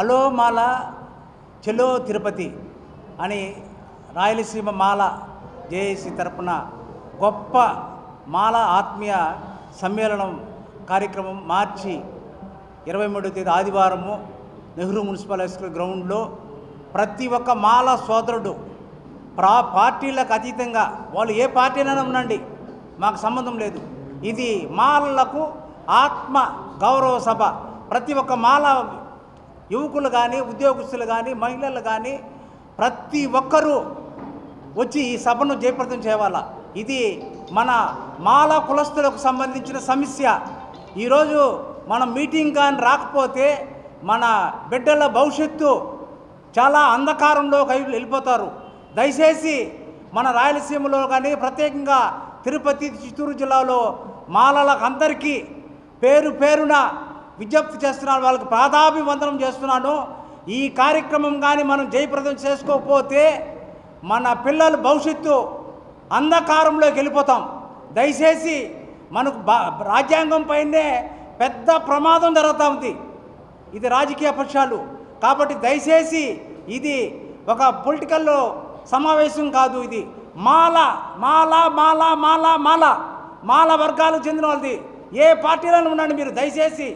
అలో మాల చెలో తిరుపతి అని రాయలసీమ మాల జేఏసీ తరపున గొప్ప మాల ఆత్మీయ సమ్మేళనం కార్యక్రమం మార్చి ఇరవై మూడో తేదీ ఆదివారము నెహ్రూ మున్సిపల్ హై స్కూల్ గ్రౌండ్లో ప్రతి ఒక్క మాల సోదరుడు ప్రా పార్టీలకు అతీతంగా వాళ్ళు ఏ పార్టీనైనా ఉండండి మాకు సంబంధం లేదు. ఇది మాలలకు ఆత్మ గౌరవ సభ. ప్రతి ఒక్క మాల యువకులు కానీ ఉద్యోగస్తులు కానీ మహిళలు కానీ ప్రతి ఒక్కరూ వచ్చి ఈ సభను జయప్రదం చేయాలా. ఇది మన మాల కులస్తులకు సంబంధించిన సమస్య. ఈరోజు మనం మీటింగ్ కానీ రాకపోతే మన బిడ్డల భవిష్యత్తు చాలా అంధకారంలోకి వెళ్ళిపోతారు. దయచేసి మన రాయలసీమలో కానీ ప్రత్యేకంగా తిరుపతి చిత్తూరు జిల్లాలో మాలలకు అందరికీ పేరు పేరున విజ్ఞప్తి చేస్తున్నాను వాళ్ళకి పాదాభివందనం చేస్తున్నాను ఈ కార్యక్రమం కానీ మనం జయప్రదం చేసుకోకపోతే మన పిల్లల భవిష్యత్తు అంధకారంలోకి వెళ్ళిపోతాం. దయచేసి మనకు బా రాజ్యాంగం పైనే పెద్ద ప్రమాదం జరుగుతూ ఉంది. ఇది రాజకీయ పక్షాలు. కాబట్టి దయచేసి ఇది ఒక పొలిటికల్ సమావేశం కాదు ఇది. మాల మాల మాల మాల మాల మాల వర్గాలకు చెందిన వాళ్ళది. ఏ పార్టీలో ఉండండి మీరు. దయచేసి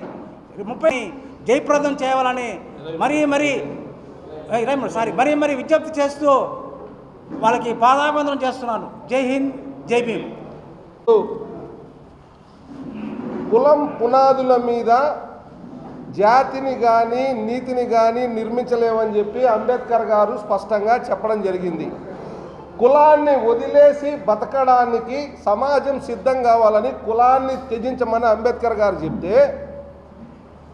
ముప్పై జయప్రదం చేయాలని మరీ మరీ సారీ మరీ మరీ విజ్ఞప్తి చేస్తూ వాళ్ళకి పాదాబంధనం చేస్తున్నాను. జై హింద్ జై భీమ్. కులం పునాదుల మీద జాతిని కానీ నీతిని కానీ నిర్మించలేమని చెప్పి అంబేద్కర్ గారు స్పష్టంగా చెప్పడం జరిగింది. కులాన్ని వదిలేసి బతకడానికి సమాజం సిద్ధం కావాలని కులాన్ని త్యజించమని అంబేద్కర్ గారు చెప్తే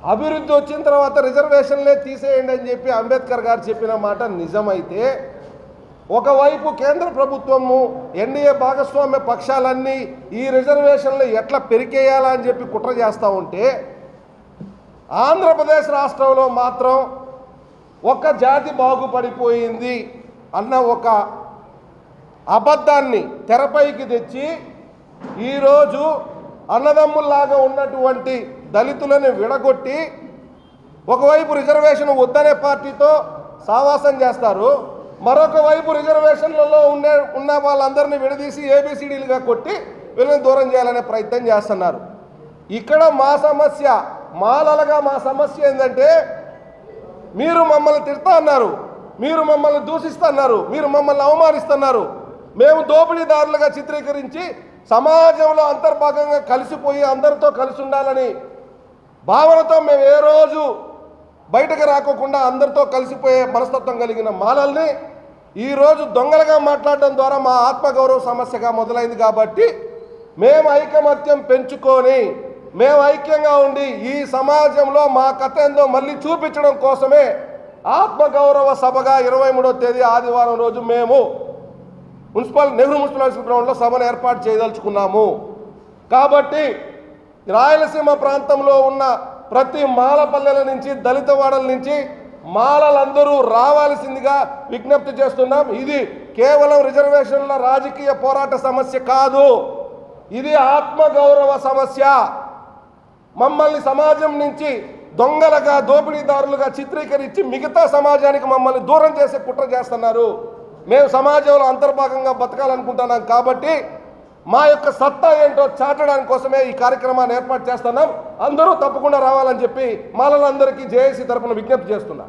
అభివృద్ధి వచ్చిన తర్వాత రిజర్వేషన్లే తీసేయండి అని చెప్పి అంబేద్కర్ గారు చెప్పిన మాట నిజమైతే ఒకవైపు కేంద్ర ప్రభుత్వము ఎన్డీఏ భాగస్వామ్య పక్షాలన్నీ ఈ రిజర్వేషన్లు ఎట్లా పెరికేయాలా అని చెప్పి కుట్ర చేస్తూ ఉంటే ఆంధ్రప్రదేశ్ రాష్ట్రంలో మాత్రం ఒక జాతి బాగుపడిపోయింది అన్న ఒక అబద్ధాన్ని తెరపైకి తెచ్చి ఈరోజు అన్నదమ్ముల్లాగా ఉన్నటువంటి దళితులను విడగొట్టి ఒకవైపు రిజర్వేషన్ వద్దనే పార్టీతో సావాసం చేస్తారు. మరొక వైపు రిజర్వేషన్లలో ఉండే ఉన్న వాళ్ళందరినీ విడదీసి ఏబిసిడీలుగా కొట్టి వీళ్ళని దూరం చేయాలనే ప్రయత్నం చేస్తున్నారు. ఇక్కడ మా సమస్య మాలలుగా మా సమస్య ఏంటంటే మీరు మమ్మల్ని తిడతా అన్నారు మీరు మమ్మల్ని దూషిస్తున్నారు మీరు మమ్మల్ని అవమానిస్తున్నారు. మేము దోపిడీదారులుగా చిత్రీకరించి సమాజంలో అంతర్భాగంగా కలిసిపోయి అందరితో కలిసి ఉండాలని భావనతో మేము ఏ రోజు బయటకు రాకోకుండా అందరితో కలిసిపోయే మనస్తత్వం కలిగిన మాలల్ని ఈరోజు దొంగలుగా మాట్లాడడం ద్వారా మా ఆత్మగౌరవ సమస్యగా మొదలైంది కాబట్టి మేము ఐకమత్యం పెంచుకొని మేము ఐక్యంగా ఉండి ఈ సమాజంలో మా కథ ఏందో మళ్ళీ చూపించడం కోసమే ఆత్మగౌరవ సభగా ఇరవై మూడో తేదీ ఆదివారం రోజు మేము మున్సిపల్ నెహ్రూ మున్సిపల్ గ్రౌండ్లో సభను ఏర్పాటు చేయదలుచుకున్నాము. కాబట్టి రాయలసీమ ప్రాంతంలో ఉన్న ప్రతి మాలపల్లెల నుంచి దళితవాడల నుంచి మాలలందరూ రావాల్సిందిగా విజ్ఞప్తి చేస్తున్నాం. ఇది కేవలం రిజర్వేషన్ల రాజకీయ పోరాట సమస్య కాదు. ఇది ఆత్మగౌరవ సమస్య. మమ్మల్ని సమాజం నుంచి దొంగలుగా దోపిడీదారులుగా చిత్రీకరించి మిగతా సమాజానికి మమ్మల్ని దూరం చేసే కుట్ర చేస్తున్నారు. మేము సమాజంలో అంతర్భాగంగా బతకాలనుకుంటున్నాం కాబట్టి మా యొక్క సత్తా ఏంటో చాటడానికి కోసమే ఈ కార్యక్రమాన్ని ఏర్పాటు చేస్తున్నాం. అందరూ తప్పకుండా రావాలని చెప్పి మాలలందరికీ జేఏసీ తరఫున విజ్ఞప్తి చేస్తున్నా.